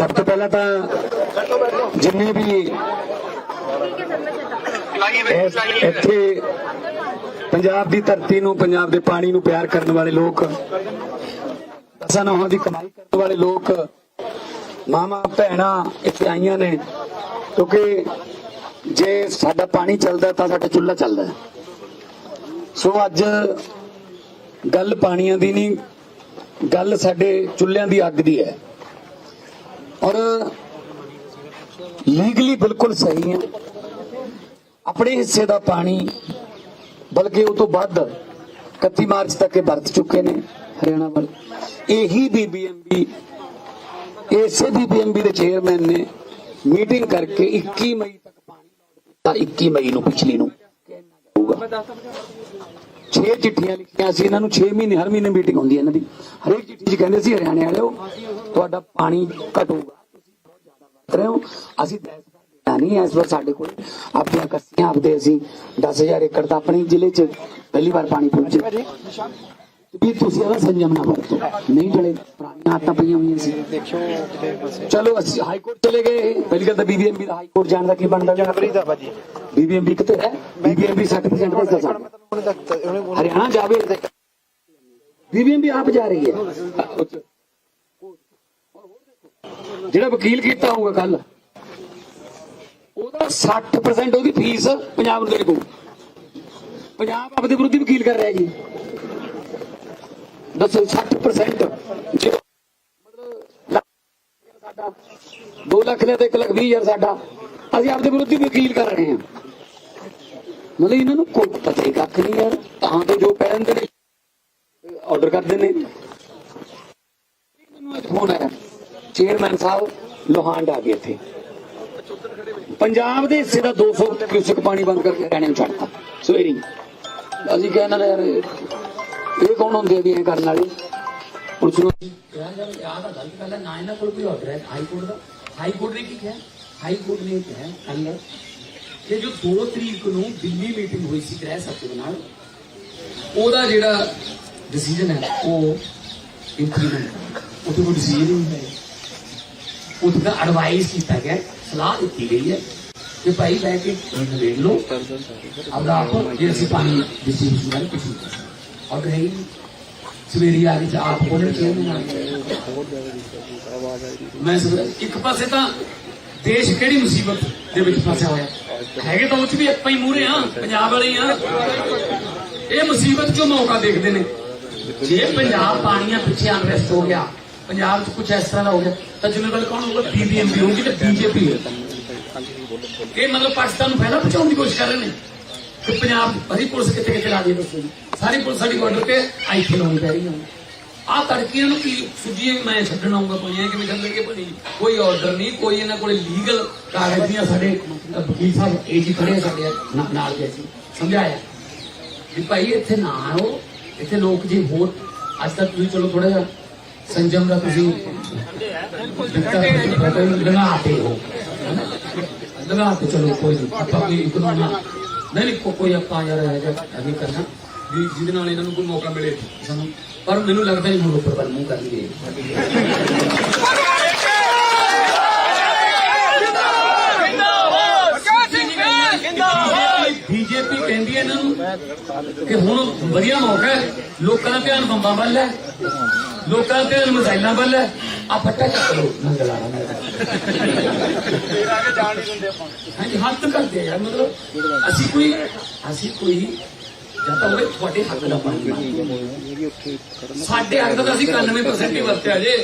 ਸਭ ਤੋਂ ਪਹਿਲਾਂ ਤਾਂ ਜਿੰਨੇ ਵੀ ਇੱਥੇ ਪੰਜਾਬ ਦੀ ਧਰਤੀ ਨੂੰ, ਪੰਜਾਬ ਦੇ ਪਾਣੀ ਨੂੰ ਪਿਆਰ ਕਰਨ ਵਾਲੇ ਲੋਕ, ਦਸਾਂ ਨੌਹਾਂ ਦੀ ਕਮਾਈ ਕਰਨ ਵਾਲੇ ਲੋਕ ਮਾਮਾ ਭੈਣਾਂ ਇੱਥੇ ਆਈਆਂ ਨੇ, ਕਿਉਂਕਿ ਜੇ ਸਾਡਾ ਪਾਣੀ ਚੱਲਦਾ ਤਾਂ ਸਾਡਾ ਚੁੱਲ੍ਹਾ ਚੱਲਦਾ ਸੋ ਅੱਜ ਗੱਲ ਪਾਣੀਆਂ ਦੀ ਨਹੀਂ, ਗੱਲ ਸਾਡੇ ਚੁੱਲ੍ਹਿਆਂ ਦੀ ਅੱਗ ਦੀ ਹੈ। ਔਰ ਲੀਗਲੀ ਬਿਲਕੁਲ ਸਹੀ ਹੈ। ਆਪਣੇ ਹਿੱਸੇ ਦਾ ਪਾਣੀ, ਬਲਕਿ ਉਹ ਤੋਂ ਵੱਧ 31 ਮਾਰਚ ਤੱਕ ਇਹ ਵਰਤ ਚੁੱਕੇ ਨੇ ਹਰਿਆਣਾ ਵੱਲ। ਇਹੀ ਬੀਬੀਐਮਬੀ ਇਸੇ ਬੀਬੀਐਮਬੀ ਦੇ ਚੇਅਰਮੈਨ ਨੇ ਮੀਟਿੰਗ ਕਰਕੇ 21 ਮਈ ਤੱਕ ਪਾਣੀ ਤਾਂ 21 ਮਈ ਨੂੰ, ਪਿਛਲੀ ਨੂੰ। ਹੋਊਗਾ 6 ਚਿੱਠੀਆਂ ਲਿਖੀਆਂ ਸੀ ਇਹਨਾਂ ਨੂੰ 6 ਮਹੀਨੇ, ਹਰ ਮਹੀਨੇ ਮੀਟਿੰਗ ਹੁੰਦੀ ਹੈ ਇਹਨਾਂ ਦੀ। ਹਰੇਕ ਚਿੱਠੀ 'ਚ ਕਹਿੰਦੇ ਸੀ, ਹਰਿਆਣੇ ਵਾਲਿਓ, ਤੁਹਾਡਾ ਪਾਣੀ ਘਟੂਗਾ ਤੁਸੀਂ ਬਹੁਤ ਜ਼ਿਆਦਾ ਵਰਤ ਰਹੇ ਹੋ। ਅਸੀਂ ਨਹੀਂ ਇਸ ਵਾਰ ਸਾਡੇ ਕੋਲ ਆਪਣੀਆਂ ਕੱਸੀਆਂ ਆਪਦੇ ਅਸੀਂ 10000 ਏਕੜ ਦਾ ਆਪਣੇ ਜ਼ਿਲ੍ਹੇ 'ਚ ਪਹਿਲੀ ਵਾਰ ਪਾਣੀ ਪਹੁੰਚੇ। ਵੀ ਤੁਸੀਂ ਇਹਦਾ ਸੰਜਮ ਨਾ ਵਰਤੋ। ਨਹੀਂ ਚਲੇ ਪੁਰਾਣੀਆਂ ਆਤਾਂ ਪਈਆਂ ਹੋਈਆਂ ਸੀ। ਚਲੋ, ਅਸੀਂ ਹਾਈ ਕੋਰਟ ਚਲੇ ਗਏ। ਪਹਿਲੀ ਗੱਲ ਤਾਂ ਬੀਬੀਐਮਬੀ ਦਾ ਹਾਈ ਕੋਰਟ ਜਾਣ ਦਾ ਕੀ ਬਣਦਾ? ਜਨਵਰੀ ਦਾ ਭਾਜੀ ਬੀਬੀਐਮਬੀ ਕਿਤੇ ਹੈ? ਬੀਬੀਐਮਬੀ 60% ਦਾ ਸਾਡਾ ਹਰਿਆਣਾ ਜਾਵੇ। ਬੀਬੀਐਮਬੀ ਆਪ ਜਾ ਰਹੀ ਹੈ। ਜਿਹੜਾ ਵਕੀਲ ਕੀਤਾ ਹੋਊਗਾ ਕੱਲ ਉਹਦਾ 60% ਉਹਦੀ ਫੀਸ ਪੰਜਾਬ ਨੂੰ ਦੇਣੀ ਪਊ। ਪੰਜਾਬ ਆਪਦੇ ਵਿਰੁੱਧ ਵਕੀਲ ਕਰ ਰਿਹਾ ਜੀ। ਦੱਸੋ 60% ਜੇ ਮਤਲਬ ਲੱਖ ਸਾਡਾ 2 ਲੱਖ ਲਿਆ ਤੇ 1 ਲੱਖ 20 ਹਜ਼ਾਰ ਸਾਡਾ, ਅਸੀਂ ਆਪਦੇ ਵਿਰੁੱਧ ਵਕੀਲ ਕਰ ਰਹੇ ਹਾਂ। ਮਤਲਬ ਇਹਨਾਂ ਨੂੰ ਕੋਈ ਪਤਾ ਹੀ ਕੱਖ ਨਹੀਂ ਯਾਰ, ਤਾਂ ਤੇ ਜੋ ਕਹਿ ਦਿੰਦੇ ਨੇ ਆਰਡਰ ਕਰਦੇ ਨੇ। ਮੈਨੂੰ ਅੱਜ ਫੋਨ ਆਇਆ। ਚੇਅਰਮੈਨ ਸਾਹਿਬ ਲੋਹਾਂਡ ਆ ਗਏ ਇੱਥੇ। ਪੰਜਾਬ ਦੇ ਹਿੱਸੇ ਦਾ 200 ਕਿਊਸਕ ਪਾਣੀ ਬੰਦ ਕਰਕੇ ਹਰਿਆਣੇ ਨੂੰ ਛੱਡਤਾ, ਸਵੇਰੀ ਅਸੀਂ ਕਹਿੰਦੇ ਨੇ ਯਾਰ ਇਹ ਕੌਣ ਹੁੰਦੇ ਆ ਵੀ ਇਹ ਕਰਨ ਵਾਲੇ? ਪੁਲਿਸ ਨੂੰ ਯਾਰ ਜਦ ਯਾਦ ਆ ਗੱਲ ਪਹਿਲਾਂ ਨਾ ਇਹਨਾਂ ਕੋਲ ਕੋਈ ਆਰਡਰ ਹੈ ਹਾਈ ਕੋਰਟ ਦਾ। ਹਾਈ ਕੋਰਟ ਨੇ ਕੀ ਕਿਹਾ? ਹਾਈ ਕੋਰਟ ਨੇ ਕਿਹਾ ਕੱਲ ਕਿ ਜੋ 2 ਤਰੀਕ ਨੂੰ ਦਿੱਲੀ ਮੀਟਿੰਗ ਹੋਈ ਸੀ ਗ੍ਰਹਿ ਸਚਿਵ ਨਾਲ, ਉਹਦਾ ਜਿਹੜਾ ਡਿਸੀਜਨ ਹੈ, ਉਹ ਇੰਪਲੀਮੈਂਟ ਉਹ ਕੋਈ ਡਿਸੀਜਨ ਨਹੀਂ ਹੈ। ਉਹਦਾ ਦਾ ਐਡਵਾਈਸ ਕੀਤਾ ਗਿਆ, ਸਲਾਹ ਦਿੱਤੀ ਗਈ ਹੈ ਕਿ ਭਾਈ ਲੈ ਕੇ ਵੇਖ ਲਓ ਆਪਦਾ ਆਪ ਜੇ ਅਸੀਂ ਪਾਣੀ ਡਿਸਟ੍ਰੀਬਿਊਸ਼ਨ ਬਾਰੇ ਕੁਝ ਨਹੀਂ ਔਰ ਹੈ ਸਵੇਰੀ ਆ ਕੇ ਆਪ ਉਹਨੇ ਚੇਅਰਮੈਨ ਆ ਗਏ ਮੈਂ ਇੱਕ ਪਾਸੇ ਤਾਂ ਦੇਸ਼ ਕਿਹੜੀ ਮੁਸੀਬਤ ਦੇ ਵਿੱਚ ਫਸਿਆ ਹੋਇਆ ਹੈਗੇ ਤਾਂ ਉਹ ਚ ਵੀ ਆਪਾਂ ਹੀ ਮੂਰੇ ਆ ਪੰਜਾਬ ਵਾਲੇ ਹੀ ਆ ਇਹ ਮੁਸੀਬਤ ਚੋਂ ਮੌਕਾ ਦੇਖਦੇ ਨੇ? ਜੇ ਪੰਜਾਬ ਪਾਣੀਆਂ ਪਿੱਛੇ ਅਨਰੈਸਟ ਹੋ ਗਿਆ, ਪੰਜਾਬ 'ਚ ਕੁਝ ਇਸ ਤਰ੍ਹਾਂ ਦਾ ਹੋ ਗਿਆ ਤਾਂ ਜ਼ਿੰਮੇਵਾਰ ਕੌਣ ਹੋਊਗਾ? ਬੀਬੀਐਮਬੀ ਹੋਊਗੀ ਤੇ ਬੀਜੇਪੀ ਇਹ ਮਤਲਬ ਪਾਕਿਸਤਾਨ ਨੂੰ ਫਾਇਦਾ ਪਹੁੰਚਾਉਣ ਦੀ ਕੋਸ਼ਿਸ਼ ਕਰ ਰਹੇ ਨੇ। ਕਿ ਪੰਜਾਬ ਹਰੀ ਪੁਲਿਸ ਕਿੱਥੇ ਕਿੱਥੇ ਲਾ ਦੀ ਦੱਸੋ ਸਾਰੀ ਪੁਲਿਸ ਸਾਡੀ ਬਾਰਡਰ ਤੇ ਆਈਥੇ ਲਾਉਣੀ ਪੈ ਰਹੀ ਹੈ। ਆਹ ਤੜਕੀਆਂ ਨੂੰ ਕੀ ਸੁਝੀ ਮੈਂ ਛੱਡਣ ਆਉਂਗਾ ਕੋਈ ਇਹ ਕਿਵੇਂ ਚੱਲਣਗੇ ਭਾਈ ਕੋਈ ਆਰਡਰ ਨਹੀਂ, ਕੋਈ ਇਹਨਾਂ ਕੋਲੇ ਲੀਗਲ ਕਾਗਜ਼ੀਆਂ ਸਾਡੇ ਵਕੀਲ ਸਾਹਿਬ, ਇਹ ਖੜੇ ਆ ਸਾਡੇ ਨਾਲ ਦੇ ਸੀ ਸਮਝਾਇਆ? ਵੀ ਭਾਈ ਇੱਥੇ ਨਾ ਆਓ, ਇੱਥੇ ਲੋਕ ਜੀ ਹੋਰ, ਅੱਜ ਤੱਕ ਤੁਸੀਂ ਚਲੋ ਥੋੜਾ ਜਿਹਾ ਸੰਜਮ ਦਾ ਤੁਸੀਂ ਲਗਾਤੇ ਹੋ ਲਗਾਤੇ ਚਲੋ ਕੋਈ ਨਹੀਂ ਆਪਾਂ ਕੋਈ ਕਾਨੂੰਨ ਨਹੀਂ ਕੋਈ ਆਪਾਂ ਯਾਰ ਇਹ ਜਿਹਾ ਕਰਨਾ ਵੀ ਜਿਹਦੇ ਨਾਲ ਇਹਨਾਂ ਨੂੰ ਕੋਈ ਮੌਕਾ ਮਿਲੇ ਸਾਨੂੰ ਪਰ ਮੈਨੂੰ ਲੱਗਦਾ ਨਹੀਂ ਹੁਣ ਉੱਪਰ ਵੱਲ ਮੂੰਹ ਕਰਨਗੇ ਬੀਜੇਪੀ ਕਹਿੰਦੀ ਹੈ ਇਹਨਾਂ ਨੂੰ ਕਿ ਹੁਣ ਵਧੀਆ ਮੌਕਾ ਹੈ ਲੋਕਾਂ ਦਾ ਧਿਆਨ ਬੰਬਾਂ ਵੱਲ ਹੈ ਲੋਕਾਂ ਦਾ ਧਿਆਨ ਮਸਾਇਲਾਂ ਵੱਲ ਹੈ ਆ ਫੱਟਾ ਚੱਕ ਲੋ ਮੰਗਲਾ ਹਾਂਜੀ ਹੱਥ ਕਰਦੇ ਆ ਯਾਰ ਮਤਲਬ ਅਸੀਂ ਕੋਈ ਅਸੀਂ ਕੋਈ ਜਾਂ ਤਾਂ ਉਹਦੇ ਤੁਹਾਡੇ ਹੱਕ ਦਾ ਪਾਣੀ ਸਾਡੇ ਹੱਕ ਦਾ ਅਸੀਂ 91% ਹੀ ਵਰਤਿਆ ਜੇ।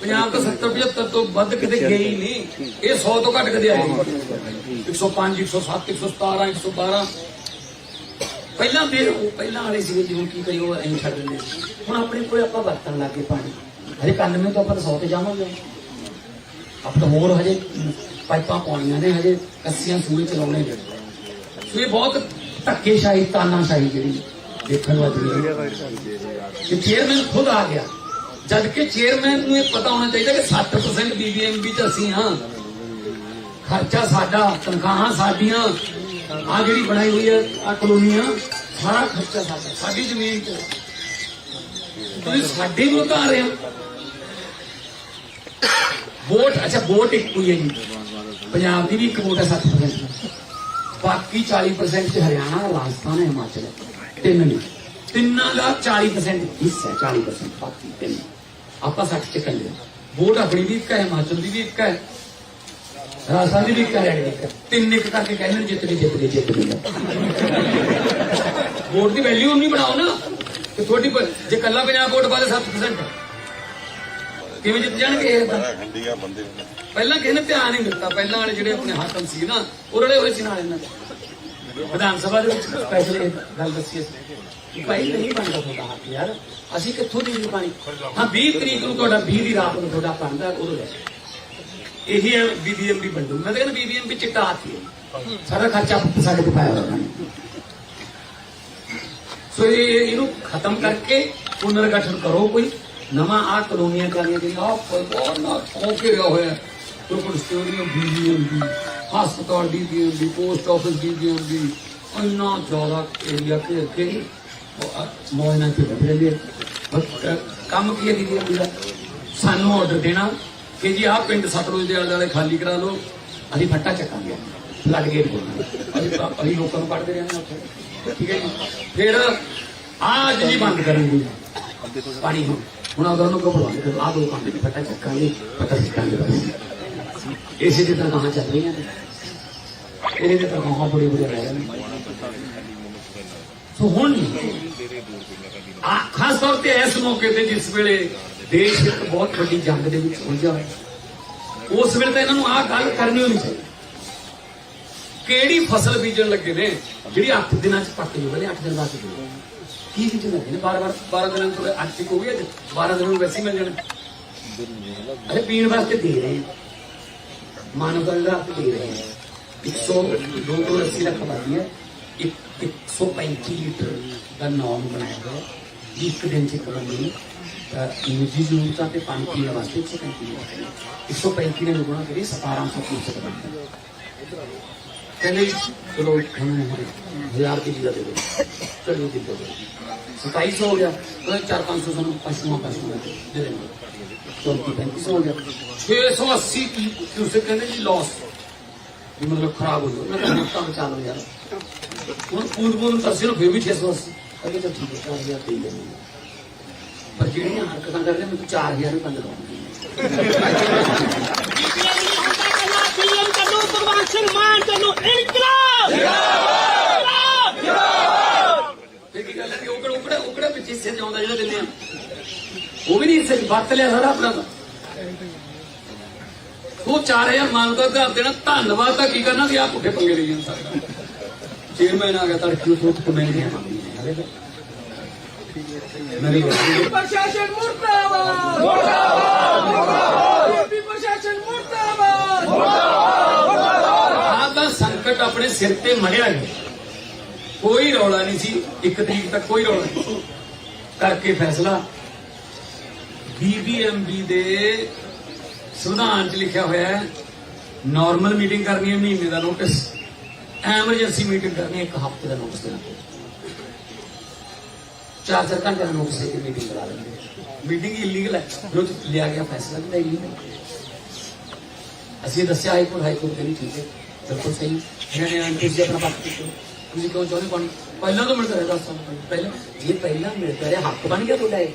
ਪੰਜਾਬ ਤਾਂ 70 75 ਤੋਂ ਵੱਧ ਕਿਤੇ ਹੀ ਨਹੀਂ। ਇਹ 100 ਤੋਂ ਘੱਟ ਕਦੇ ਆਏ ਨਹੀਂ। 105 107 117 112 ਪਹਿਲਾਂ ਫਿਰ ਉਹ ਪਹਿਲਾਂ ਵਾਲੇ ਸੀਗੇ ਜਿਵੇਂ ਕੀ ਕਰੀ ਉਹ ਐਂ ਛੱਡ ਦਿੰਦੇ। ਹੁਣ ਆਪਣੇ ਕੋਲੇ ਆਪਾਂ ਵਰਤਣ ਲੱਗੇ ਪਾਣੀ। ਹਜੇ 91 ਤੋਂ ਆਪਾਂ 100 ਤੇ ਜਾਵਾਂਗੇ। ਆਪ ਤਾਂ ਹੋਰ ਹਜੇ ਪਾਈਪਾਂ ਪਾਉਣੀਆਂ ਨੇ, ਹਜੇ ਕੱਸੀਆਂ ਸੂਏ ਚਲਾਉਣੇ ਨੇ। ਸੋ ਇਹ ਬਹੁਤ ਧੱਕੇਸ਼ਾਹੀ, ਤਾਨਾਸ਼ਾਹੀ ਜਿਹੜੀ ਦੇਖਣ ਨੂੰ ਅੱਜ ਕਿ ਚੇਅਰਮੈਨ ਖੁਦ ਆ ਗਿਆ। ਜਦ ਕਿ ਚੇਅਰਮੈਨ ਨੂੰ ਇਹ ਪਤਾ ਹੋਣਾ ਚਾਹੀਦਾ ਕਿ 60% ਬੀਬੀਐਮਬੀ ਚ ਅਸੀਂ ਹਾਂ। ਖਰਚਾ ਸਾਡਾ, ਤਨਖਾਹਾਂ ਸਾਡੀਆਂ ਆ ਜਿਹੜੀ ਬਣਾਈ ਹੋਈ ਹੈ ਆ ਕਲੋਨੀਆਂ, ਸਾਰਾ ਖਰਚਾ ਸਾਡਾ, ਸਾਡੀ ਜ਼ਮੀਨ ਤੇ। ਤੁਸੀਂ ਸਾਡੇ ਵਿਰੁੱਧ ਆ ਰਹੇ ਹੋ। ਵੋਟ, ਅੱਛਾ, ਵੋਟ ਇੱਕੋ ਹੀ ਹੈ ਜੀ। ਪੰਜਾਬ ਦੀ ਵੀ ਇੱਕ ਵੋਟ ਹੈ 60% ਬਾਕੀ 40% ਚ ਹਰਿਆਣਾ, ਰਾਜਸਥਾਨ ਹੈ। ਹਿਮਾਚਲ ਤਿੰਨ ਨੇ। ਤਿੰਨਾਂ ਦਾ 40% ਹਿੱਸਾ 40% ਬਾਕੀ ਤਿੰਨ। ਆਪਾਂ 60 ਚ ਕੱਲੇ ਵੋਟ ਆਪਣੀ ਵੀ ਇੱਕ ਹੈ, ਹਿਮਾਚਲ ਦੀ ਵੀ ਇੱਕ ਹੈ। ਰਾਜਸਥਾਨ ਦੀ ਵੀ ਇੱਕ ਹੈ ਤਿੰਨ ਇੱਕ ਕਰਕੇ ਕਹਿੰਦੇ ਨੇ, ਜਿੱਤ ਗਏ ਜਿੱਤ ਗਏ ਜਿੱਤ ਗਏ ਵੋਟ ਦੀ ਵੈਲਿਊ ਨਹੀਂ ਬਣਾਓ ਨਾ। ਤੇ ਤੁਹਾਡੀ ਜੇ ਕੱਲਾ ਪੰਜਾਬ ਵੋਟ ਪਾ ਦੇ 7% ਕਿਵੇਂ ਜਿੱਤ ਜਾਣਗੇ ਇਹ ਤਾਂ ਖੰਡੀਆਂ ਬੰਦੇ ਪਹਿਲਾਂ ਕਿਸੇ ਨੇ ਧਿਆਨ ਨਹੀਂ ਦਿੱਤਾ ਪਹਿਲਾਂ ਵਾਲੇ ਜਿਹੜੇ ਆਪਣੇ ਹਾਕਮ ਸੀ ਨਾ ਉਹ ਰਲੇ ਹੋਏ ਸੀ ਨਾਲ ਇਹਨਾਂ ਦੇ। ਵਿਧਾਨ ਸਭਾ ਦੇ ਵਿੱਚ ਸਪੈਸ਼ਲ ਇਹ ਗੱਲ ਦੱਸੀ ਅਸੀਂ ਕਿ ਭਾਈ ਨਹੀਂ ਬਣਦਾ ਤੁਹਾਡਾ ਹੱਕ ਯਾਰ ਅਸੀਂ ਕਿੱਥੋਂ ਦੀ ਪਾਣੀ ਹਾਂ 20 ਤਰੀਕ ਨੂੰ ਤੁਹਾਡਾ 20 ਦੀ ਰਾਤ ਨੂੰ ਤੁਹਾਡਾ ਬਣਦਾ ਉਦੋਂ ਲੈ ਇਹੀ ਹੈ ਬੀਬੀਐਮਬੀ ਬੰਦੂ ਮੈਂ ਤਾਂ ਕਹਿੰਦਾ ਬੀਬੀਐਮਬੀ ਚਿੱਟਾ ਹਾਥੀ ਹੈ ਸਾਰਾ ਖਰਚਾ ਸਾਡੇ ਤੇ ਪਾਇਆ ਹੋਇਆ। ਸੋ ਇਹ ਇਹਨੂੰ ਖਤਮ ਕਰਕੇ ਪੁਨਰਗਠਨ ਕਰੋ ਕੋਈ। ਨਵਾਂ ਆ ਕਲੋਨੀਆਂ ਕਰਨੀਆਂ ਕਿ ਆ ਬਹੁਤ ਨਾ ਹੋ ਕੇ ਰਿਹਾ ਹੋਇਆ ਕੋਈ ਸਟੋਰੀਆਂ ਬੀਬੀਐਮਬੀ ਹਸਪਤਾਲ ਬੀਬੀਐਮਬੀ ਪੋਸਟ ਆਫਿਸ ਬੀਬੀਐਮਬੀ ਇੰਨਾ ਜ਼ਿਆਦਾ ਏਰੀਆ ਕੇ ਕੇ ਮੋਇਨਾ ਤੇ ਬਦਲ ਅ, ਕੰਮ ਕੀ ਹੈ ਬੀਬੀਐਮਬੀ ਦਾ? ਸਾਨੂੰ ਆਰਡਰ ਦੇਣਾ ਕਿ ਜੀ ਆਹ ਪਿੰਡ ਸਤਲੁਜ ਦੇ ਆਲੇ ਦੁਆਲੇ ਖਾਲੀ ਕਰਾ ਲਓ। ਅਸੀਂ ਫੱਟਾ ਚੱਕਾਂਗੇ। ਲੱਗ ਗਏ ਅਸੀਂ ਅਸੀਂ ਲੋਕਾਂ ਨੂੰ ਕੱਢਦੇ ਰਹਿੰਦੇ ਉੱਥੇ। ਠੀਕ ਹੈ ਜੀ। ਫਿਰ ਆਹ ਜੀ ਬੰਦ ਕਰਾਂਗੇ ਪਾਣੀ ਹੁਣ। ਹੁਣ ਅਗਰ ਉਹਨੂੰ ਕਹੋ ਬੰਦ ਕਰੋ ਆਹ ਦੋ ਕੰਮ ਨੇ ਫੱਟਾ ਚੱਕਾਂਗੇ ਫੱਟਾ ਚੱਕਾਂਗੇ ਇਸੇ ਦੀ ਤਰ੍ਹਾਂ ਚੱਲ ਰਹੀਆਂ ਨੇ ਇਹਦੇ ਤੇ ਤਰ੍ਹਾਂ ਬੜੇ ਬੜੇ ਰਹਿ ਰਹੇ ਨੇ ਸੋ ਹੁਣ ਆ ਖਾਸ ਤੌਰ ਤੇ ਇਸ ਮੌਕੇ ਤੇ ਜਿਸ ਵੇਲੇ ਦੇਸ਼ ਇੱਕ ਬਹੁਤ ਵੱਡੀ ਜੰਗ ਦੇ ਵਿੱਚ ਉਲਝਿਆ ਹੋਇਆ ਉਸ ਵੇਲੇ ਤਾਂ ਇਹਨਾਂ ਨੂੰ ਆਹ ਗੱਲ ਕਰਨੀ ਹੋਣੀ ਚਾਹੀਦੀ ਕਿਹੜੀ ਫਸਲ ਬੀਜਣ ਲੱਗੇ ਨੇ ਜਿਹੜੀ 8 ਦਿਨਾਂ ਚ ਪੱਕ ਜੂਗੀ 8 ਦਿਨ ਬਾਅਦ ਜੂਗੀ ਕੀ ਬੀਜਣ ਲੱਗੇ ਨੇ ਬਾਰ ਬਾਰ 12 ਦਿਨਾਂ ਤੋਂ ਅੱਜ ਤੱਕ ਹੋ ਗਈ 12 ਦਿਨਾਂ ਨੂੰ ਵੈਸੇ ਮਿਲ ਜਾਣਾ। ਅਰੇ ਪੀਣ ਵਾਸਤੇ ਦੇ ਰਹੇ ਮਾਨਵ ਦਾ ਹੱਕ ਦੇ ਰਹੇ ਆ। 100 ਦੋ ਤੋਂ 80 ਲੱਖ ਬਾਦੀ ਹੈ 135 ਲੀਟਰ ਦਾ ਨਾਮ ਬਣਾਇਆ ਹੋਇਆ ਇੱਕ ਦਿਨ ਚ ਇੱਕ ਨਿੱਜੀ ਜ਼ਰੂਰਤਾਂ ਤੇ ਪਾਣੀ ਪੀਣ ਵਾਸਤੇ 135 ਲੀਟਰ। 135 ਨੇ ਗੁਣਾ ਕਰੀ 1700 ਲੀਟਰ ਬਣਦਾ ਕਹਿੰਦੇ ਜੀ, ਚਲੋ ਹੁਣ ਹਜ਼ਾਰ ਦੀ ਲੀਟਰ ਦੇ ਦਿਓ। ਚਲੋ ਦੇ ਦਿਓ 2700 ਹੋ ਗਿਆ। ਕਹਿੰਦੇ 4-500 ਸਾਨੂੰ ਪਸ਼ੂਆਂ ਪਸ਼ੂਆਂ ਦੇ ਦੇ ਦੇਣਗੇ 34-3500 ਹੋ ਗਿਆ। 680 ਕੀ ਤੁਸੀਂ ਕਹਿੰਦੇ ਜੀ ਲਾਸ ਵੀ ਮਤਲਬ ਖਰਾਬ ਹੋ ਗਿਆ ਮੈਂ ਕਹਿੰਦਾ ਤਾਂ ਬਚਾ ਲਓ ਹੁਣ ਪੂਰ ਪੂਰ ਤਰਸੇ ਨੂੰ ਫਿਰ ਵੀ 680 ਕਹਿੰਦੇ ਚਲ ਠੀਕ ਹੈ 4000 ਦੇ ਦੇਣਗੇ ਪਰ ਜਿਹੜੀਆਂ ਹਰਕਤਾਂ ਕਰਦੇ ਮੈਨੂੰ 4000 ਵੀ ਬੰਦ ਕਰਾਉਣਗੇ ਪੀਐਮ ਕਰਨੋ ਭਗਵਾਨ ਮਾਨ ਕਰਨੋ ਇਨਕਲਾਬ! ਇਹ ਕੀ ਗੱਲ ਹੈ ਕਿ ਉਹ ਕਿਹੜਾ ਉਹ ਕਿਹੜਾ ਉਹ ਕਿਹੜਾ ਵਿੱਚ ਹਿੱਸੇ ਜਾਉਂਦਾ ਜਿਹੜਾ ਦਿੰਦੇ ਆ। ਉਹ ਵੀ ਨਹੀਂ ਹਿੱਸੇ ਵਰਤ ਲਿਆ ਸਾਰਾ ਆਪਣਾ ਤਾਂ। ਉਹ 4000 ਮੰਗਦਾ ਘਰ ਦੇਣਾ ਧੰਨਵਾਦ ਤਾਂ ਕੀ ਕਰਨਾ ਵੀ ਆ ਪੁੱਠੇ ਪੰਗੇ ਲਈ ਜਾਂਦਾ। ਚੇਅਰਮੈਨ ਆ ਗਿਆ ਤੜਕੀ ਉਹ ਸੋਚ ਤਾਂ ਮੇਰੀ ਗੱਲ ਪ੍ਰਸ਼ਾਸਨ ਮੁਰਦਾਬਾਦ! ਮੁਰਦਾਬਾਦ! ਪ੍ਰਸ਼ਾਸਨ ਮੁਰਦਾਬਾਦ! ਆ ਤਾਂ ਸੰਕਟ ਆਪਣੇ ਸਿਰ ਤੇ ਮੜਿਆ ਕੋਈ ਰੌਲਾ ਨਹੀਂ ਸੀ ਇੱਕ ਤਰੀਕ ਤੱਕ ਕੋਈ ਰੌਲਾ ਨਹੀਂ ਕਰਕੇ ਫੈਸਲਾ। ਬੀਬੀਐਮਬੀ ਦੇ ਸੰਵਿਧਾਨ 'ਚ ਲਿਖਿਆ ਹੋਇਆ ਹੈ ਨਾਰਮਲ ਮੀਟਿੰਗ ਕਰਨੀ ਹੈ, ਮਹੀਨੇ ਦਾ ਨੋਟਿਸ ਐਮਰਜੈਂਸੀ ਮੀਟਿੰਗ ਕਰਨੀ ਹੈ, ਇੱਕ ਹਫ਼ਤੇ ਦਾ ਨੋਟਿਸ ਦੇਣਾ ਚਾਰ ਚਾਰ ਘੰਟੇ ਦਾ ਨੋਟਿਸ ਦੇ ਕੇ ਮੀਟਿੰਗ ਕਰਾ ਲੈਂਦੇ ਮੀਟਿੰਗ ਇਲੀਗਲ ਹੈ ਫਿਰ ਲਿਆ ਗਿਆ ਫੈਸਲਾ ਵੀ ਇਲੀਗਲ ਅਸੀਂ ਦੱਸਿਆ ਹਾਈ ਕੋਰਟ ਹਾਈ ਕੋਰਟ ਕਹਿੰਦੀ ਠੀਕ ਹੈ, ਬਿਲਕੁਲ ਸਹੀ। ਇਹਨਾਂ ਨੇ ਆਂ ਤੁਸੀਂ ਆਪਣਾ ਪੱਖ ਕੀਤਾ। ਤੁਸੀਂ ਕਿਉਂ ਚਾਹੁੰਦੇ ਪਾਣੀ? ਪਹਿਲਾਂ ਤੋਂ ਮਿਲਦਾ ਰਿਹਾ 10 ਸਾਲ ਪਹਿਲਾਂ। ਪਹਿਲਾਂ, ਜੇ ਪਹਿਲਾਂ ਮਿਲਦਾ ਰਿਹਾ, ਹੱਕ ਬਣ ਗਿਆ ਤੁਹਾਡਾ ਇਹ?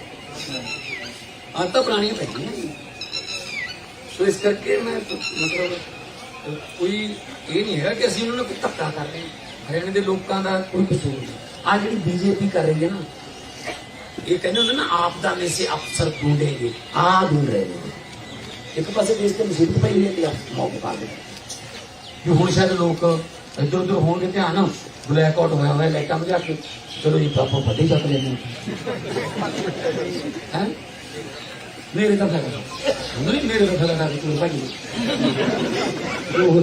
ਅੱਜ ਤਾਂ ਪੁਰਾਣੀਆਂ ਪਈਆਂ ਨੇ। ਸੋ ਇਸ ਕੋਈ ਇਹ ਨਹੀਂ ਹੈਗਾ ਕਿ ਅਸੀਂ ਉਹਨਾਂ ਨੂੰ ਧੱਕਾ ਕਰ ਰਹੇ ਹਰਿਆਣੇ ਦੇ ਲੋਕਾਂ ਦਾ ਕੋਈ ਕਸੂਰ ਨਹੀਂ। ਆ ਜਿਹੜੀ ਬੀਜੇਪੀ ਕਰ ਰਹੀ ਹੈ ਨਾ, ਇਹ ਕਹਿੰਦੇ ਹੁੰਦੇ ਨਾ ਆਪਦਾ ਸੇ ਅਫਸਰ ਢੂੰਡੇਗੇ ਆ ਢੂੰਡ ਰਹੇ ਨੇ। ਇੱਕ ਪਾਸੇ ਦੇਸ਼ ਤੇ ਮੁਸੀਬਤ ਪਈ ਹੈ ਕਿ ਮੌਕੇ ਪਾ ਦੇ। ਹੁਣ ਸ਼ਾਇਦ ਲੋਕ ਇੱਧਰ ਉੱਧਰ ਹੋਣਗੇ ਧਿਆਨ ਬਲੈਕ ਆਊਟ ਹੋਇਆ ਹੋਇਆ ਲਾਈਟਾਂ ਬੁਝਾ ਕੇ। ਚਲੋ ਜੀ ਪਾਪਾ ਫਟੇ ਚੱਕ ਲੈਂਦੇ ਹੈ। ਮੇਰੇ ਤਾਂ ਫਾਇਦਾ ਨਹੀਂ, ਮੇਰੇ ਤਾਂ ਫਾਇਦਾ ਕਰਕੇ ਤੂੰ ਭਾਈ। ਉਹ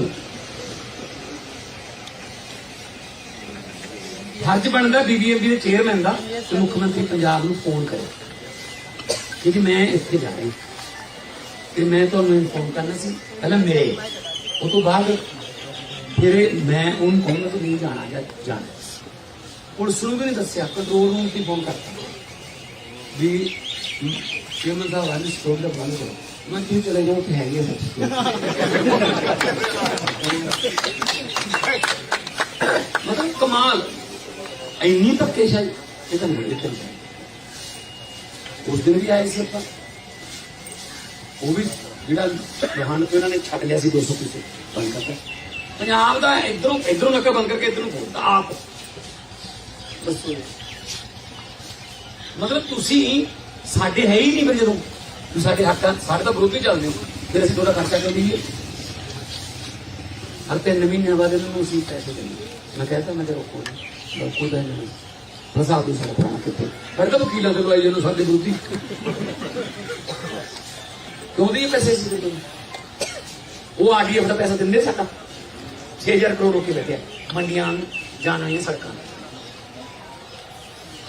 ਫਰਜ਼ ਬਣਦਾ ਬੀਬੀਐਮਬੀ ਦੇ ਚੇਅਰਮੈਨ ਦਾ ਤੇ ਮੁੱਖ ਮੰਤਰੀ ਪੰਜਾਬ ਨੂੰ ਫੋਨ ਕਰੇ। ਕਿ ਜੀ ਮੈਂ ਇੱਥੇ ਜਾ ਰਹੀ। ਤੇ ਮੈਂ ਤੁਹਾਨੂੰ ਇਨਫੋਰਮ ਕਰਨਾ ਸੀ, ਪਹਿਲਾਂ ਮੇਰੇ। ਉਹ ਤੋਂ ਬਾਅਦ ਫਿਰ ਮੈਂ ਉਹਨੂੰ ਕਹੂੰਗਾ ਕਿ ਨਹੀਂ ਜਾਣਾ ਜਾਂ ਜਾਣਾ। ਪੁਲਿਸ ਨੂੰ ਵੀ ਨਹੀਂ ਦੱਸਿਆ ਕੰਟਰੋਲ ਰੂਮ ਤੇ ਫੋਨ ਕਰਤਾ। ਵੀ ਚੇਅਰਮੈਨ ਸਾਹਿਬ ਵਾਲੀ ਸਟੋਰ ਦਾ ਬੰਦ ਕਰੋ। ਮੈਂ ਕਿਉਂ ਚਲੇ ਜਾਉਂ ਕਿ ਹੈਗੀ ਮਤਲਬ ਕਮਾਲ। ਇੰਨੀ ਧੱਕੇ ਸ਼ਾਇਦ ਇਹ ਤਾਂ ਨਹੀਂ। ਦੇਖਣ ਉਸ ਦਿਨ ਵੀ ਆਏ ਸੀ ਆਪਾਂ। ਉਹ ਵੀ ਜਿਹੜਾ ਜਹਾਨ ਤੇ ਉਹਨਾਂ ਨੇ ਛੱਡ ਲਿਆ ਸੀ 200 ਪਿੱਛੇ ਬੰਦ ਕਰਤਾ। ਪੰਜਾਬ ਦਾ ਇਧਰੋਂ ਇਧਰੋਂ ਨੱਕਾ ਬੰਦ ਕਰਕੇ ਇਧਰੋਂ ਖੋਲਦਾ ਆਪ। ਦੱਸੋ ਮਤਲਬ ਤੁਸੀਂ ਸਾਡੇ ਹੈ ਹੀ ਨਹੀਂ ਫਿਰ ਜਦੋਂ ਤੁਸੀਂ ਸਾਡੇ ਹੱਕਾਂ ਸਾਡੇ ਤਾਂ ਵਿਰੋਧੀ ਚੱਲਦੇ ਹੋ। ਫਿਰ ਅਸੀਂ ਤੁਹਾਡਾ ਖਰਚਾ ਕਿਉਂ ਦਈਏ? ਹਰ ਤਿੰਨ ਮਹੀਨਿਆਂ ਬਾਅਦ ਇਹਨਾਂ ਨੂੰ ਅਸੀਂ ਪੈਸੇ ਦਿੰਦੇ ਮੈਂ ਕਹਿੰਦਾ ਮੈਂ ਤੇ ਰੋਕੋ ਰੋਕੋ ਤਾਂ ਨਹੀਂ ਰਸਾ ਦੋ ਸਾਡਾ ਪੁਰਾਣਾ ਕਿੱਥੇ ਫਿਰ ਤਾਂ ਵਕੀਲਾਂ ਦੇ ਲਵਾਈ ਜਦੋਂ ਸਾਡੇ ਵਿਰੋਧੀ। ਕਿਉਂ ਦੀ ਪੈਸੇ ਸੀ ਦੇ ਉਹ ਆਰਡੀਐਫ ਦਾ ਪੈਸਾ ਦਿੰਦੇ ਸਾਡਾ। 6000 ਕਰੋੜ ਰੋਕੇ ਬੈਠੇ ਆ। ਮੰਡੀਆਂ ਜਾਣ ਵਾਲੀਆਂ ਸੜਕਾਂ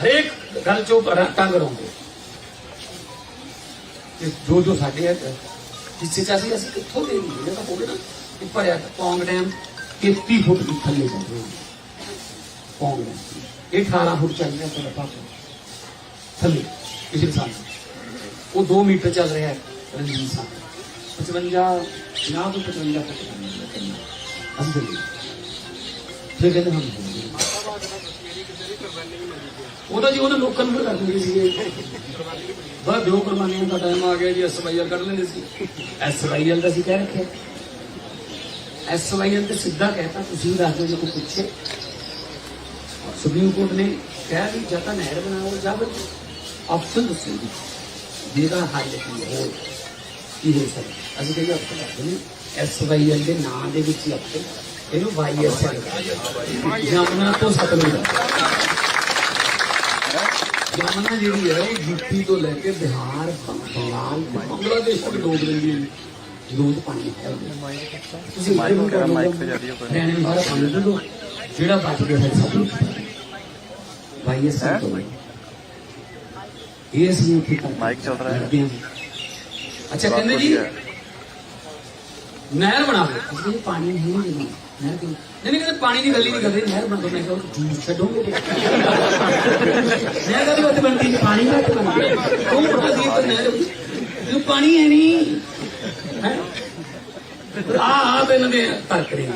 ਹਰੇਕ ਗੱਲ ਚੋਂ ਰ- ਤੰਗ ਰਹੋਗੇ ਤੇ ਜੋ ਜੋ ਸਾਡੇ ਹੈ ਜਿੱਥੇ ਚ ਅਸੀਂ ਅਸੀਂ ਕਿੱਥੋਂ ਦੇ ਨਹੀਂ ਜਿਹੜਾ ਹੋਵੇ ਨਾ ਕਿ ਭਰਿਆ ਪੌਂਗ ਡੈਮ 33 ਫੁੱਟ ਦੀ ਥੱਲੇ ਜਾਂਦੇ ਪੌਂਗ ਡੈਮ ਇਹ 18 ਫੁੱਟ ਚੱਲ ਰਿਹਾ ਤੁਹਾਡਾ ਪਾਪਾ ਥੱਲੇ ਪਿਛਲੇ ਸਾਲ ਉਹ 2 ਮੀਟਰ ਚੱਲ ਰਿਹਾ ਹੈ ਰਣਜੀਤ ਸਾਹਿਬ 55 ਨਾ ਤੋਂ 55 ਫੁੱਟ ਕਰਨਾ ਫਿਰ ਕਹਿੰਦੇ ਹਮ ਉਹਦਾ ਜੀ, ਉਹਨਾਂ ਲੋਕਾਂ ਨੂੰ ਕਰ ਦਿੰਦੇ ਸੀਗੇ। ਬਸ ਦਿਓ ਕੁਰਬਾਨੀਆਂ ਦਾ ਟਾਈਮ ਆ ਗਿਆ ਜੀ ਐਸਵਾਈਐਲ ਕੱਢ ਲੈਂਦੇ ਸੀ। ਐਸਵਾਈਐਲ ਦਾ ਸੀ ਕਹਿ ਰੱਖਿਆ। ਐਸਵਾਈਐਲ ਤੇ ਸਿੱਧਾ ਕਹਿਤਾ, ਤੁਸੀਂ ਵੀ ਦੱਸ ਦਿਓ ਜੇ ਕੋਈ ਪੁੱਛੇ। ਸੁਪਰੀਮ ਕੋਰਟ ਨੇ ਕਿਹਾ ਵੀ ਜਾਂ ਤਾਂ ਨਹਿਰ ਬਣਾਓ ਜਾਂ ਫਿਰ ਆਪਸ਼ਨ ਦੱਸੋ ਜੀ। ਜਿਹਦਾ ਹੱਲ ਕੀ ਹੋ ਕੀ ਹੋ ਸਕਦਾ। ਅਸੀਂ ਕਹਿੰਦੇ ਆਪਸ਼ਨ ਕਰ ਐਸਵਾਈਐਲ ਦੇ ਨਾਂ ਦੇ ਵਿੱਚ ਹੀ ਆਪਸ਼ਨ ਇਹਨੂੰ ਵਾਈਐਸਐਲ ਜਮਨਾ ਤੋਂ ਸਤਲੁਜ ਯਮਨਾ ਜਿਹੜੀ ਹੈ ਉਹ ਯੂਪੀ ਤੋਂ ਲੈ ਕੇ ਬਿਹਾਰ ਬੰਗਾਲ ਬੰਗਲਾਦੇਸ਼ ਤੱਕ ਡੋਬ ਰਹੀ ਹੈ ਲੋਕ ਪਾਣੀ ਹੈ। ਤੁਸੀਂ ਮਾਈਕ ਵਗੈਰਾ ਮਾਈਕ ਤੇ ਜਾਂਦੀ ਹੈ ਨੂੰ ਦਿਓ ਜਿਹੜਾ ਬਚ ਗਿਆ ਫਿਰ ਸਭ ਨੂੰ ਸਭ ਤੋਂ। ਇਹ ਅਸੀਂ ਉੱਥੇ ਕਰ ਮਾਈਕ ਚੱਲ ਰਿਹਾ ਹੈ। ਹੈ। ਅੱਛਾ ਕਹਿੰਦੇ ਜੀ ਨਹਿਰ ਬਣਾ ਲਓ। ਅਸੀਂ ਕਹਿੰਦੇ ਪਾਣੀ ਨਹੀਂ ਦੇਣਾ ਨਹਿਰ ਕਿਉਂ ਨਹੀਂ ਨਹੀਂ ਕਹਿੰਦੇ ਪਾਣੀ ਦੀ ਗੱਲ ਹੀ ਨਹੀਂ ਕਰਦੇ ਨਹਿਰ ਬਣਾ ਦੋ ਮੈਂ ਕਿਹਾ ਜੂਸ ਛੱਡੋਗੇ ਨਹਿਰ ਦਾ ਵੀ ਉੱਥੇ ਬਣਦੀ ਹੈ, ਪਾਣੀ ਦਾ ਬਣਦੀ ਹੈ। ਤੂੰ ਦੀ ਤਾਂ ਨਹਿਰ। ਤੂੰ ਪਾਣੀ ਹੈ ਨਹੀਂ। ਆ ਆ ਇਹਨਾਂ ਦੇ ਤਰਕ ਨੇ।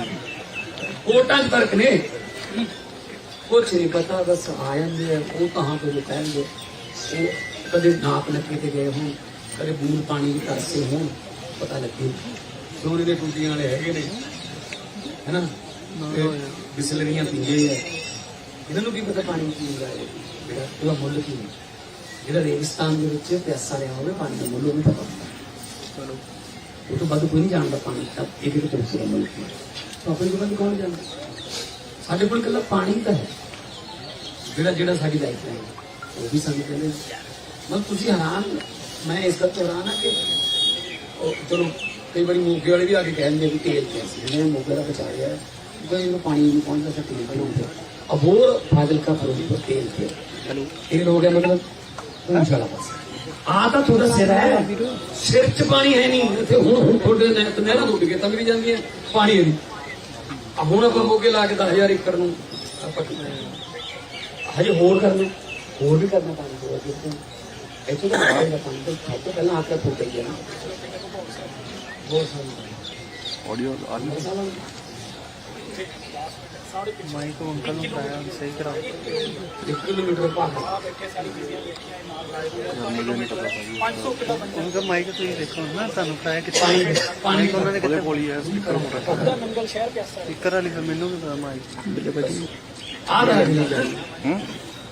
ਕੋਟਾਂ 'ਚ ਤਰਕ ਨੇ। ਕੁਛ ਨਹੀਂ ਪਤਾ ਬਸ ਆ ਜਾਂਦੇ ਆ। ਉਹ ਕਹਾਂ ਤੋਂ ਜੋ ਕਹਿਣਗੇ। ਉਹ ਕਦੇ ਨਾਪ ਲੱਗੇ ਤੇ ਗਏ ਹੋਣ ਕਦੇ ਬੂੰਦ ਪਾਣੀ ਦੀ ਤਰਸੇ ਹੋਣ ਪਤਾ ਲੱਗੇ। ਸੋਨੇ ਦੇ ਟੂਟੀਆਂ ਵਾਲੇ ਹੈਗੇ ਨੇ। ਹੈਨਾ? ਬਿਸਲਰੀਆਂ ਪੀਂਦੇ ਆ। ਇਹਨਾਂ ਨੂੰ ਕੀ ਪਤਾ ਪਾਣੀ ਕੀ ਹੁੰਦਾ ਹੈ ਜਿਹੜਾ ਉਹਦਾ ਮੁੱਲ ਕੀ ਹੈ? ਜਿਹੜਾ ਰੇਗਿਸਤਾਨ ਦੇ ਵਿੱਚ ਪਿਆਸਾ ਰਿਹਾ ਹੋਵੇ ਪਾਣੀ ਦਾ ਮੁੱਲ ਉਹਨੂੰ ਪਤਾ। ਚਲੋ। ਉਹ ਤੋਂ ਵੱਧ ਕੋਈ ਨਹੀਂ ਜਾਣਦਾ ਪਾਣੀ ਦਾ। ਇੱਕ ਇੱਕ ਤਰ੍ਹਾਂ ਦਾ ਮੁੱਲ। ਕੀ ਹੈ ਤਾਂ ਆਪਣੇ ਕੋਲ ਕੌਣ ਜਾਣਦਾ? ਸਾਡੇ ਕੋਲ ਇਕੱਲਾ ਪਾਣੀ ਤਾਂ ਹੈ। ਜਿਹੜਾ ਜਿਹੜਾ ਸਾਡੀ ਲਾਈਫ ਹੈ। ਉਹ ਵੀ ਸਾਨੂੰ ਕਹਿੰਦੇ ਮਤਲਬ ਤੁਸੀਂ ਹੈਰਾਨ ਮੈਂ ਇਸ ਗੱਲ ਤੋਂ ਹੈਰਾਨ ਆ ਕਿ ਉਹ ਚਲੋ ਕਈ ਵਾਰੀ ਮੋਗੇ ਵਾਲੇ ਵੀ ਆ ਕੇ ਕਹਿੰਦੇ ਵੀ ਤੇਲ ਪਿਆ ਸੀ? ਜਿਹਨੇ ਮੋਗੇ ਦਾ ਬਚਾ ਲਿਆ। ਕਿਉਂਕਿ ਇਹਨੂੰ ਪਾਣੀ ਨਹੀਂ ਪਹੁੰਚਦਾ ਤਾਂ ਤੇਲ ਬਣਾਉਂਦੇ ਅਬੋਰ ਫਾਜ਼ਿਲਕਾ ਫਿਰੋਜ਼ਪੁਰ ਤੇਲ ਤੇ ਚਲੋ ਇਹ ਹੋ ਗਿਆ ਮਤਲਬ ਪੂੰਛ ਵਾਲਾ ਬਸ ਆ ਤਾਂ ਤੁਹਾਡਾ ਸਿਰ ਹੈ। ਸਿਰ 'ਚ ਪਾਣੀ ਹੈ ਨਹੀਂ। ਇੱਥੇ ਹੁਣ ਹੁਣ ਤੁਹਾਡੇ ਨਹਿ- ਨਹਿਰਾਂ ਉੱਡ ਕੇ ਤਾਂ ਵੀ ਜਾਂਦੀਆਂ। ਪਾਣੀ ਹੈ ਨਹੀਂ। ਆ ਹੁਣ ਆਪਾਂ ਮੋਗੇ ਲਾ ਕੇ 10000 ਏਕੜ ਨੂੰ ਆਪਾਂ ਹਜੇ ਹੋਰ ਕਰਨਾ। ਹੋਰ ਵੀ ਕਰਨਾ ਪਾਣੀ ਅੱਗੇ ਤੋਂ ਇੱਥੇ ਤਾਂ ਪਾਣੀ ਦਾ ਪਾਣੀ। ਤਾਂ ਪਹਿਲਾਂ ਆਕਰ ਫੁੱਟ ਗਈ ਹੈ ਨਾ ਬਹੁਤ ਸਾਰੀ ਆਡੀਓ ਬਹੁਤ ਸਾਰਾ ਮਾਈਕ ਅੰਕਲ ਨੂੰ ਪਾਇਆ ਸਹੀ ਕਰਾ ਇੱਕ ਕਿਲੋਮੀਟਰ ਭਾਗ ਉਹਨਾਂ ਮਾਈਕ ਤੁਸੀਂ ਦੇਖੋ ਨਾ ਤੁਹਾਨੂੰ ਪਾਇਆ ਕਿੱਥੇ ਪਾਣੀ ਪਾਣੀ ਮਾਈਕ ਉਹਨਾਂ ਨੇ ਕਿੱਥੇ ਬੋਲੀ ਹੈ ਨੰਗਲ ਸ਼ਹਿਰ ਪਿਆਸਾ ਸਪੀਕਰ ਵਾਲੀ ਫਿਰ ਮੈਨੂੰ ਵੀ ਪਤਾ ਮਾਈਕ ਆ ਰਹਾ ਹੈ ਹੂੰ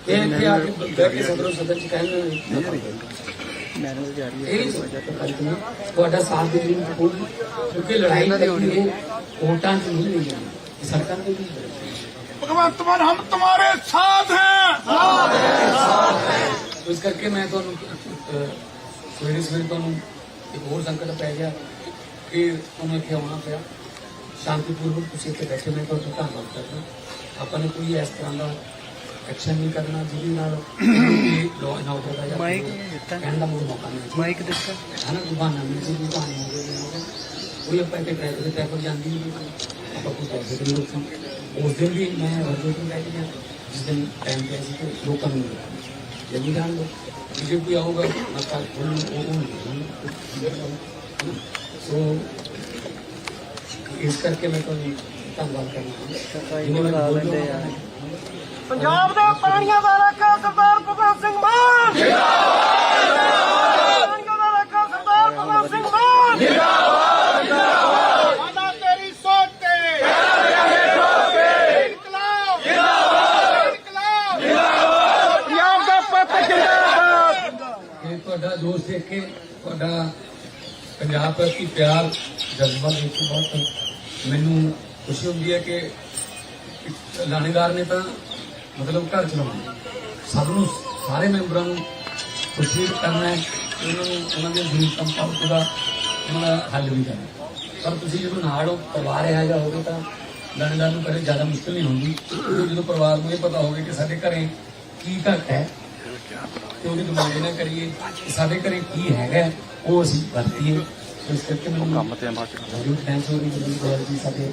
ਇਹ ਕਿ ਆ ਕੇ ਬੈਠ ਕੇ ਸਦਰੋਂ ਸਦਨ ਚ ਕਹਿੰਦੇ ਮੈਨੂਅਲ ਜਾ ਰਹੀ ਇਹ ਨਹੀਂ ਤੁਹਾਡਾ ਸਾਥ ਦੇ ਲਈ ਹੋਊਗੀ ਕਿਉਂਕਿ ਲੜਾਈ ਲੱਗੀ ਹੈ ਕੋਟਾਂ ਚ ਨਹੀਂ ਲਈ ਜਾਣੀ ਇਹ ਸਰਕਾਰ ਦੇ ਵੀ ਭਗਵੰਤ ਮਾਨ ਹਮ ਤੁਹਾਡੇ ਸਾਥ हैं ਇਸ ਕਰਕੇ ਮੈਂ ਤੁਹਾਨੂੰ ਅਹ, ਸਵੇਰੇ ਸਵੇਰੇ ਤੁਹਾਨੂੰ ਇੱਕ ਹੋਰ ਸੰਕਟ ਪੈ ਗਿਆ ਕਿ ਤੁਹਾਨੂੰ ਇੱਥੇ ਆਉਣਾ ਪਿਆ। ਸ਼ਾਂਤੀਪੂਰਵਕ ਤੁਸੀਂ ਇੱਥੇ ਬੈਠੇ ਮੈਂ ਤੁਹਾਨੂੰ ਧੰਨਵਾਦ ਕਰਦਾ। ਆਪਾਂ ਨੇ ਕੋਈ ਇਸ ਤਰ੍ਹਾਂ ਦਾ ਐਕਸ਼ਨ ਨਹੀਂ ਕਰਨਾ ਜਿਹਦੇ ਨਾਲ ਲਾਅ ਐਂਡ ਆਰਡਰ ਦਾ ਜਾਂ ਮਾਈਕ ਦਿੱਤਾ ਕਹਿਣ ਦਾ ਮੈਨੂੰ ਮੌਕਾ ਨਹੀਂ ਮਿਲਦਾ ਮਾਈਕ ਦਿੱਤਾ ਹਨਾ ਗੁਬਾਨਾ ਮਿਲ ਜੀ ਵੀ ਤੁਹਾਨੂੰ ਹੋ ਗਿਆ ਕੋਈ ਆਪਾਂ ਇੱਥੇ ਟ੍ਰੈਫਿਕ ਦੇ ਟ੍ਰੈਫਿਕ ਜਾਂਦੀ ਨਹੀਂ ਆਪਾਂ ਕੋਈ ਟ੍ਰੈਫਿਕ ਨਹੀਂ ਰੋਕਾਂ ਉਸ ਦਿਨ ਵੀ ਮੈਂ ਵਰਜੋ ਤੋਂ ਲੈ ਕੇ ਗਿਆ ਜਿਸ ਦਿਨ ਟਾਈਮ ਪਿਆ ਸੀ ਤੇ ਲੋਕਾਂ ਨੂੰ ਜਲਦੀ ਜਾਣ ਲੋ ਜੇ ਕੋਈ ਆਊਗਾ ਮੈਂ ਕੱਲ ਉਹਨੂੰ ਉਹ ਉਹ ਸੋ ਇਸ ਕਰਕੇ ਮੈਂ ਤੁਹਾਨੂੰ ਧੰਨਵਾਦ ਕਰਨਾ ਸਫ਼ਾਈ ਨੂੰ ਲਾ ਪੰਜਾਬ ਦੇ ਪਾਣੀਆਂ ਦਾ ਰਾਖਾ ਸਰਦਾਰ ਭਗਵੰਤ ਸਿੰਘ ਮਾਨ। ਜਿੰਦਾਬਾਦ ਪਾਣੀਆਂ ਦਾ ਰਾਖਾ ਸਰਦਾਰ ਭਗਵੰਤ ਸਿੰਘ ਮਾਨ। ਜਿੰਦਾਬਾਦ ਸਾਡਾ ਤੇਰੀ ਸੋਚ ਤੇ ਇਨਕਲਾਬ। ਜਿੰਦਾਬਾਦ ਇਨਕਲਾਬ। ਜਿੰਦਾਬਾਦ ਪੰਜਾਬ ਦਾ ਪੁੱਤ ਜਿੰਦਾਬਾਦ। ਕਿ ਤੁਹਾਡਾ ਜੋਸ਼ ਦੇਖ ਕੇ ਤੁਹਾਡਾ ਪੰਜਾਬ ਪ੍ਰਤੀ ਪਿਆਰ ਜਜ਼ਬਾ ਦੇਖ ਕੇ ਬਹੁਤ ਮੈਨੂੰ ਖੁਸ਼ੀ ਹੁੰਦੀ ਹੈ ਕਿ ਇੱਕ ਲਾਣੇਦਾਰ ਨੇ ਤਾਂ ਮਤਲਬ ਘਰ ਚਲਾਉਣਾ। ਸਭ ਨੂੰ, ਸਾਰੇ ਮੈਂਬਰਾਂ ਨੂੰ ਖੁਸ਼ੀ ਕਰਨਾ ਹੈ ਉਹਨਾਂ ਨੂੰ, ਉਹਨਾਂ ਦੀਆਂ ਜ਼ਰੂਰਤਾਂ ਪਾਉਣ ਦਾ ਉਹਨਾਂ ਦਾ ਹੱਲ ਵੀ ਕਰਨਾ ਪਰ ਤੁਸੀਂ ਜਦੋਂ ਨਾਲ ਉਹ ਪਰਿਵਾਰ ਹੈਗਾ ਹੋਵੇ ਤਾਂ ਲਾਣੇਦਾਰ ਨੂੰ ਕਦੇ ਜ਼ਿਆਦਾ ਮੁਸ਼ਕਲ ਨਹੀਂ ਹੁੰਦੀ। ਜਦੋਂ ਪਰਿਵਾਰ ਨੂੰ ਇਹ ਪਤਾ ਹੋਵੇ ਕਿ ਸਾਡੇ ਘਰੇ ਕੀ ਘਟ ਹੈ, ਤੇ ਉਹਦੀ ਡਿਮਾਂਡ ਨਾ ਕਰੀਏ ਕਿ ਸਾਡੇ ਘਰੇ ਕੀ ਹੈਗਾ ਉਹ ਅਸੀਂ ਵਰਤੀਏ। ਸੋ ਇਸ ਕਰਕੇ ਮੈਨੂੰ ਕੰਮ ਤੇ ਬਾਅਦ ਚ ਥੈਂਕਸ ਹੋ ਰਹੀ ਜੀ ਗੋਲ ਜੀ ਸਾਡੇ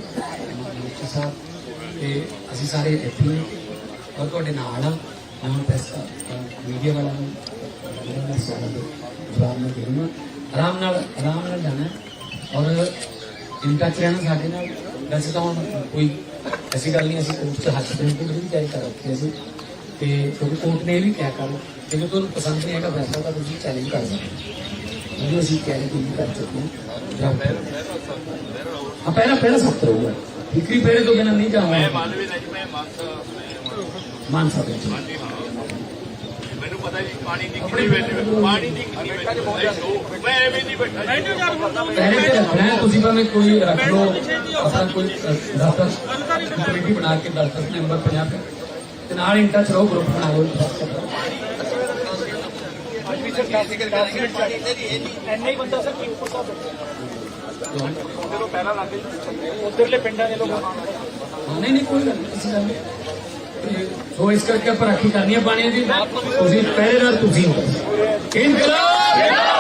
ਮਿਨਿਸਟਰ ਸਾਹਿਬ। ਤੇ ਅਸੀਂ ਸਾਰੇ ਇੱਥੇ ਹੀ ਹਾਂ। ਔਰ ਤੁਹਾਡੇ ਨਾਲ ਆ ਨਾਮ ਪ੍ਰੈਸ ਮੀਡੀਆ ਵਾਲਿਆਂ ਨੂੰ ਮੈਂ ਸਵਾਲ ਜਵਾਬ ਮੈਂ ਦੇਣਾ ਆਰਾਮ ਨਾਲ ਆਰਾਮ ਨਾਲ ਜਾਣਾ ਔਰ ਇਨ ਟੱਚ ਰਹਿਣਾ ਸਾਡੇ ਨਾਲ। ਵੈਸੇ ਤਾਂ ਹੁਣ ਕੋਈ ਐਸੀ ਗੱਲ ਨਹੀਂ, ਅਸੀਂ ਕੋਰਟ 'ਚ ਹੱਥ ਦੇਣ ਦੀ ਵੀ ਚਾਹੀ ਕਰ ਰੱਖੇ ਅਸੀਂ। ਤੇ ਕਿਉਂਕਿ ਕੋਰਟ ਨੇ ਇਹ ਵੀ ਕਿਹਾ ਕਰ ਜੇ ਤੁਹਾਨੂੰ ਪਸੰਦ ਨਹੀਂ ਹੈਗਾ ਫੈਸਲਾ ਤਾਂ ਤੁਸੀਂ ਚੈਲੰਜ ਕਰ ਸਕਦੇ ਹੋ। ਅਸੀਂ ਰਹੇ ਕਿ ਕਰ ਚੁੱਕੇ ਹਾਂ। ਜਾਂ ਹਾਂ ਪਹਿਲਾ ਪਹਿਲਾ ਸੱਤ ਰਹੂਗਾ। ਇਕਰੀ ਪਹਿਰੇ ਤੋਂ ਬਿਨਾਂ ਨਹੀਂ ਜਾਵਾਂਗਾ। ਮੈਂ ਮੰਨ ਵੀ ਨਹੀਂ ਮੈਂ ਮੰਨ ਸਕਦਾ ਮੈਨੂੰ ਪਤਾ ਜੀ ਪਾਣੀ ਦੀ ਕਿੰਨੀ ਵੈਲਿਊ ਪਾਣੀ ਦੀ ਕਿੰਨੀ ਵੈਲਿਊ ਮੈਂ ਐਵੇਂ ਨਹੀਂ ਬੈਠਾ ਪਹਿਲੇ ਤੇ ਰੱਖਣਾ ਹੈ, ਤੁਸੀਂ ਭਾਵੇਂ ਕੋਈ ਰੱਖ ਲਓ। ਆਪਣਾ ਕੋਈ ਦਫ਼ਤਰ ਕਮੇਟੀ ਬਣਾ ਕੇ ਦਫ਼ਤਰ ਨੰਬਰ 50 ਤੇ ਨਾਲ ਇਨ ਟੱਚ ਰਹੋ ਗਰੁੱਪ ਬਣਾ ਲਓ ਹਾਂ, ਨਹੀਂ ਨਹੀਂ ਕੋਈ ਗੱਲ ਨਹੀਂ ਕਿਸੇ ਗੱਲ ਨਹੀਂ ਤੇ ਸੋ ਇਸ ਕਰਕੇ ਆਪਾਂ ਰਾਖੀ ਕਰਨੀ ਹੈ ਪਾਣੀ ਦੀ ਤੁਸੀਂ ਪਹਿਰੇਦਾਰ ਤੁਸੀਂ ਹੋ ਇਨਕਲਾਬ